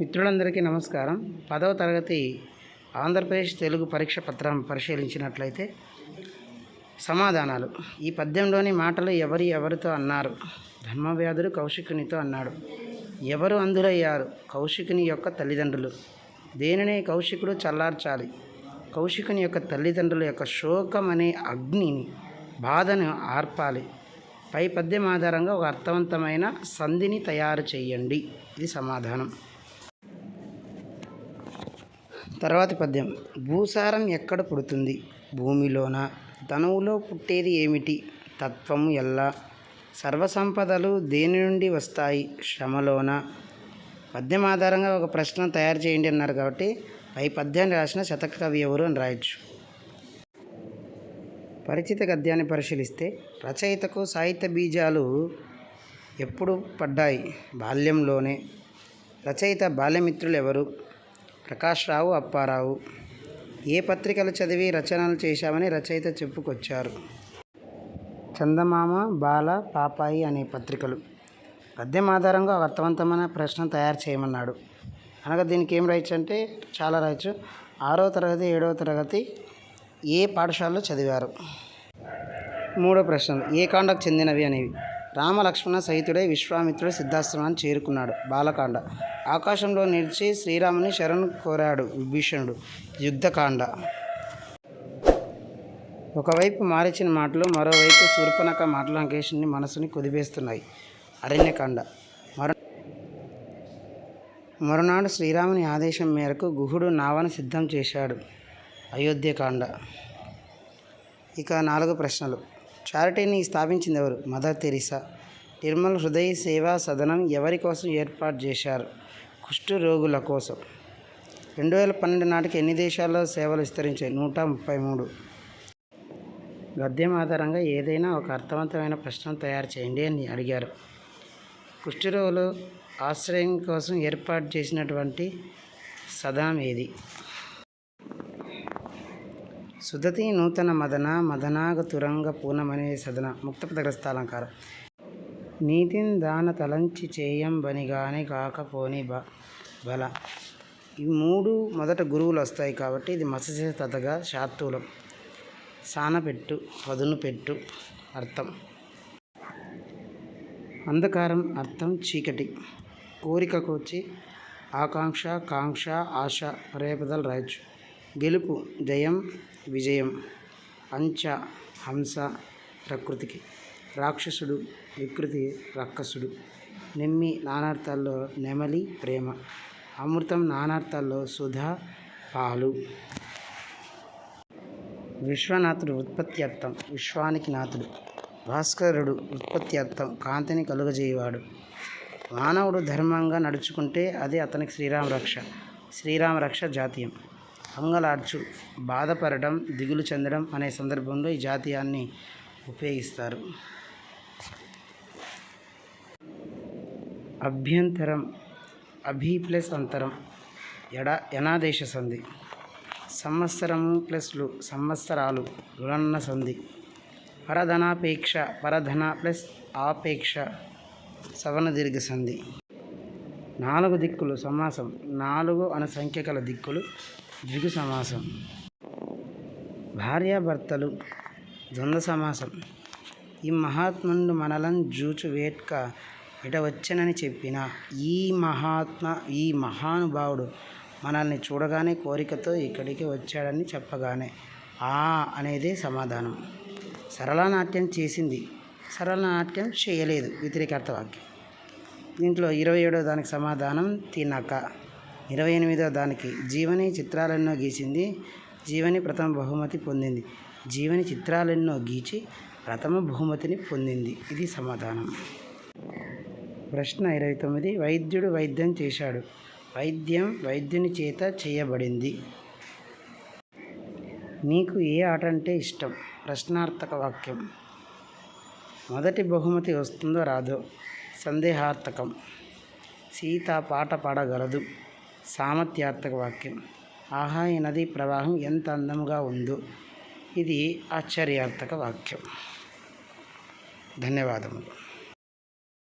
మిత్రులందరికీ నమస్కారం. పదవ తరగతి ఆంధ్రప్రదేశ్ తెలుగు పరీక్ష పత్రం పరిశీలించినట్లయితే సమాధానాలు. ఈ పద్యంలోని మాటలు ఎవరి ఎవరితో అన్నారు? ధర్మవ్యాధుడు కౌశికునితో అన్నాడు. ఎవరు అందులయ్యారు కౌశికుని యొక్క తల్లిదండ్రులు. దేనిని కౌశికుడు చల్లార్చాలి? కౌశికుని యొక్క తల్లిదండ్రుల యొక్క శోకం అనే అగ్నిని బాధను ఆర్పాలి. పై పద్యం ఆధారంగా ఒక అర్థవంతమైన సంధిని తయారు చేయండి. ఇది సమాధానం. తర్వాతి పద్యం. భూసారం ఎక్కడ పుడుతుంది? భూమిలోన? ధనువులో పుట్టేది ఏమిటి? తత్వము ఎల్లా సర్వసంపదలు దేని నుండి వస్తాయి? శ్రమలోన? పద్యం ఆధారంగా ఒక ప్రశ్న తయారు చేయండి అన్నారు కాబట్టి పై పద్యాన్ని రాసిన శతక కవి ఎవరు అని రాయొచ్చు. పరిచిత గద్యాన్ని పరిశీలిస్తే రచయితకు సాహిత్య బీజాలు ఎప్పుడు పడ్డాయి? బాల్యంలోనే. రచయిత బాల్యమిత్రులు ఎవరు? ప్రకాష్ రావు అప్పారావు. ఏ పత్రికలు చదివి రచనలు చేశామని రచయిత చెప్పుకొచ్చారు. చందమామ బాల పాపాయి అనే పత్రికలు. పద్యం ఆధారంగా ఒక అర్థవంతమైన ప్రశ్న తయారు చేయమన్నాడు. అనగా దీనికి ఏం రాయొచ్చు అంటే చాలా రాయొచ్చు ఆరో తరగతి ఏడవ తరగతి ఏ పాఠశాలలో చదివారు? మూడో ప్రశ్నలు ఏ కాండకు చెందినవి అనేవి? రామలక్ష్మణ సహితుడే విశ్వామిత్రుడు సిద్ధాశ్రమాన్ని చేరుకున్నాడు. బాలకాండ. ఆకాశంలో నిలిచి శ్రీరాముని శరణు కోరాడు విభీషణుడు. యుద్ధకాండ. ఒకవైపు మారిచిన మాటలు మరోవైపు శూర్పణక మాటలు అంకేషుని మనసుని కుదిపేస్తున్నాయి. అరణ్యకాండ. మరు మరునాడు శ్రీరాముని ఆదేశం మేరకు గుహుడు నావను సిద్ధం చేశాడు. అయోధ్యకాండ. ఇక నాలుగు ప్రశ్నలు. చారిటీని స్థాపించింది ఎవరు? Mother Teresa. నిర్మల్ హృదయ సేవా సదనం ఎవరి కోసం ఏర్పాటు చేశారు? కుష్టు రోగుల కోసం. రెండు వేల పన్నెండు నాటికి ఎన్ని దేశాల్లో సేవలు విస్తరించాయి? నూట ముప్పై మూడు. గద్యం ఆధారంగా ఏదైనా ఒక అర్థవంతమైన ప్రశ్న తయారు చేయండి అని అడిగారు. కుష్ఠరోగులు ఆశ్రయం కోసం ఏర్పాటు చేసినటువంటి సదనం ఏది? సుధతి నూతన మదన మదనాగ తురంగ పూనమనే సదన ముక్తపదగ్రస్త అలంకారం నీతిన్ దాన తలంచి చేయం బనిగాని కాకపోని బ బల. ఈ మూడు మొదట గురువులు వస్తాయి కాబట్టి ఇది మత్స్య శాత్తూలం శార్తూలం సానపెట్టు పదును పెట్టు అర్థం. అంధకారం అర్థం చీకటి. కోరికకు వచ్చి ఆకాంక్ష కాంక్ష ఆశ రేపదలు రాయొచ్చు. గెలుపు జయం విజయం అంచ హంస ప్రకృతికి. రాక్షసుడు వికృతి రక్కసుడు. నిమ్మి నానార్థాల్లో నెమలి ప్రేమ. అమృతం నానార్థాల్లో సుధా పాలు. విశ్వనాథుడు ఉత్పత్తి అర్థం విశ్వానికి నాథుడు. భాస్కరుడు ఉత్పత్తి అర్థం కాంతిని కలుగజేయవాడు. మానవుడు ధర్మంగా నడుచుకుంటే అది అతనికి శ్రీరామ రక్ష శ్రీరామ రక్ష జాతీయం. అంగలార్చు బాధపడటం దిగులు చెందడం అనే సందర్భంలో ఈ జాతీయాన్ని ఉపయోగిస్తారు. అభ్యంతరం అభి ప్లస్ అంతరం ఎడ ఎనాదేశ సంధి సంవత్సరము ప్లస్లు సంవత్సరాలు రుణన్న సంధి పరధనాపేక్ష పరధన ప్లస్ ఆపేక్ష సవన దీర్ఘ సంధి. నాలుగు దిక్కులు సమాసం నాలుగు అను సంఖ్య గల దిక్కులు ద్విగు సమాసం. భార్యాభర్తలు ద్వంద్వ సమాసం. ఈ మహాత్ముండు మనలను జూచు వేట్క ఇట వచ్చనని చెప్పిన ఈ మహాత్మ ఈ మహానుభావుడు మనల్ని చూడగానే కోరికతో ఇక్కడికి వచ్చాడని చెప్పగానే ఆ అనేది సమాధానం. సరళ నాట్యం చేసింది. సరళ నాట్యం చేయలేదు. వ్యతిరేకార్థ వాక్యం దీంట్లో ఇరవై ఏడో దానికి సమాధానం తినక. ఇరవై ఎనిమిదో దానికి జీవని చిత్రాలెన్నో గీసింది. జీవని ప్రథమ బహుమతి పొందింది. జీవని చిత్రాలెన్నో గీచి ప్రథమ బహుమతిని పొందింది. ఇది సమాధానం. ప్రశ్న ఇరవై తొమ్మిది. వైద్యుడు వైద్యం చేశాడు. వైద్యం వైద్యుని చేత చేయబడింది. నీకు ఏ ఆట అంటే ఇష్టం? ప్రశ్నార్థక వాక్యం. మొదటి బహుమతి వస్తుందో రాదో? సందేహార్థకం. సీత పాట పాడగలదు. సామర్థ్యార్థక వాక్యం ఆహా ఈ నది ప్రవాహం ఎంత అందముగా ఉందో ఇది ఆశ్చర్యార్థక వాక్యం ధన్యవాదములు.